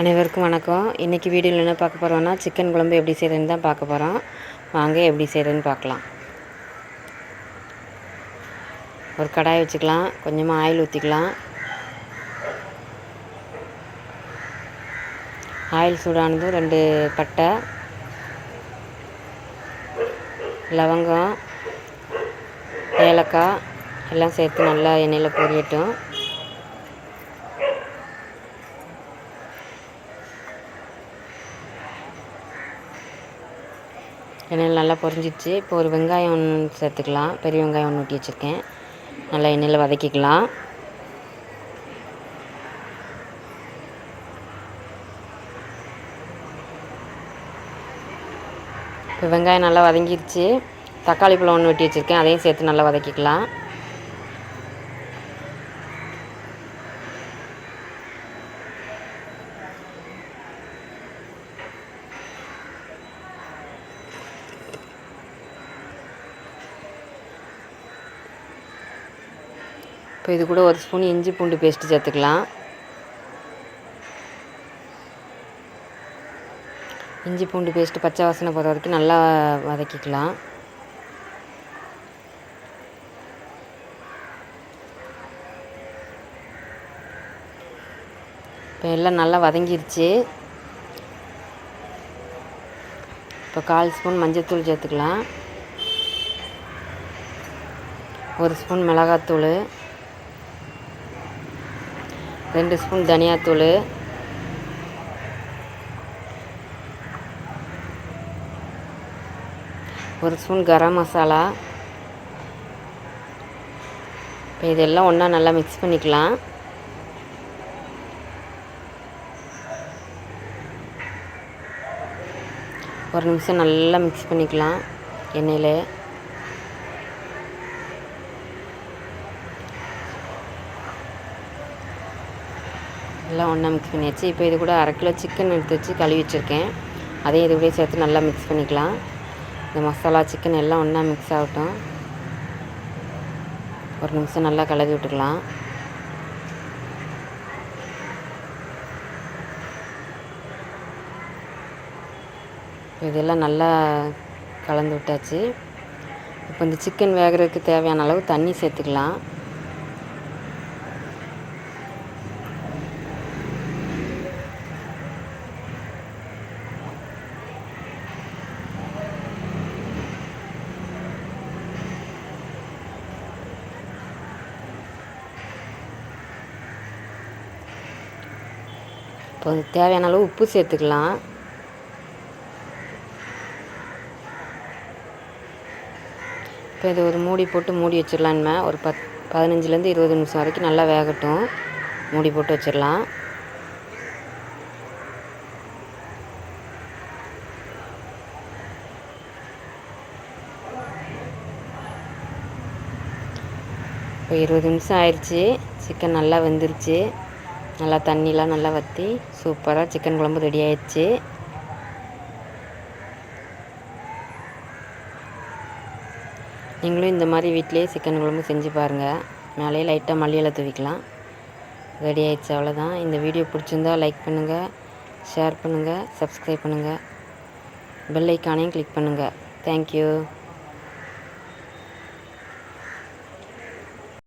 அனைவருக்கும் வணக்கம். இன்றைக்கி வீடியோவில் என்ன பார்க்க போகிறோன்னா சிக்கன் குழம்பு எப்படி செய்கிறதுன்னு தான் பார்க்க போகிறோம் வாங்க எப்படி செய்கிறதுன்னு பார்க்கலாம். ஒரு கடாய் வச்சுக்கலாம். கொஞ்சமாக ஆயில் ஊற்றிக்கலாம் ஆயில் சூடானதும் ரெண்டு பட்டை லவங்கம் ஏலக்காய் எல்லாம் சேர்த்து நல்லா எண்ணெயில் பொரியட்டும். எண்ணெயில் நல்லா பொரிஞ்சிடுச்சு. இப்போ ஒரு வெங்காயம் ஒன்று சேர்த்துக்கலாம். பெரிய வெங்காயம் ஒன்று ஊட்டி வச்சுருக்கேன். நல்லா எண்ணெயில் வதக்கிக்கலாம். இப்போ வெங்காயம் நல்லா வதங்கிடுச்சு தக்காளி பழம் ஒன்று வெட்டி வச்சுருக்கேன். அதையும் சேர்த்து நல்லா வதக்கிக்கலாம். இப்போ இது கூட ஒரு ஸ்பூன் இஞ்சி பூண்டு பேஸ்ட்டு சேர்த்துக்கலாம். இஞ்சி பூண்டு பேஸ்ட்டு பச்சை வாசனை போகிற வரைக்கும் நல்லா வதக்கிக்கலாம். இப்போ எல்லாம் நல்லா வதங்கிருச்சு. இப்போ கால் ஸ்பூன் மஞ்சள்தூள் சேர்த்துக்கலாம். ஒரு ஸ்பூன் மிளகாத்தூள். ரெண்டு ஸ்பூன் தனியாத்தூள். ஒரு ஸ்பூன் கரம் மசாலா. இப்போ இதெல்லாம் ஒன்றா நல்லா மிக்ஸ் பண்ணிக்கலாம். ஒரு நிமிஷம் நல்லா மிக்ஸ் பண்ணிக்கலாம் எண்ணெயில். எல்லாம் ஒன்றா மிக்ஸ் பண்ணியாச்சு. இப்போ இது கூட அரை கிலோ சிக்கன் எடுத்து வச்சு கழுவி வச்சுருக்கேன். அதையும் இது கூட சேர்த்து நல்லா மிக்ஸ் பண்ணிக்கலாம். இந்த மசாலா சிக்கன் எல்லாம் ஒன்றா மிக்ஸ் ஆகட்டும். ஒரு நிமிஷம் நல்லா கலவி விட்டுக்கலாம். இதெல்லாம் நல்லா கலந்து விட்டாச்சு. இப்போ இந்த சிக்கன் வேகிறதுக்கு தேவையான அளவு தண்ணி சேர்த்துக்கலாம். இப்போ தேவையான அளவு உப்பு சேர்த்துக்கலாம். இப்போ இது ஒரு மூடி போட்டு மூடி வச்சிடலான்மே ஒரு பத் பதினஞ்சுலேருந்து இருபது நிமிஷம் வரைக்கும் நல்லா வேகட்டும். மூடி போட்டு வச்சிடலாம். இப்போ இருபது நிமிஷம் ஆயிடுச்சு. சிக்கன் நல்லா வெந்துருச்சு. நல்லா தண்ணிலாம் நல்லா வற்றி சூப்பராக சிக்கன் குழம்பு ரெடி ஆயிடுச்சு. நீங்களும் இந்த மாதிரி வீட்டிலேயே சிக்கன் குழம்பு செஞ்சு பாருங்கள் மேலே லைட்டாக மல்லியில் தூவிக்கலாம். ரெடி ஆயிடுச்சு அவ்வளோதான் இந்த வீடியோ பிடிச்சிருந்தா லைக் பண்ணுங்கள் ஷேர் பண்ணுங்கள் சப்ஸ்கிரைப் பண்ணுங்கள் பெல் ஐக்கானையும் கிளிக் பண்ணுங்கள் தேங்க்யூ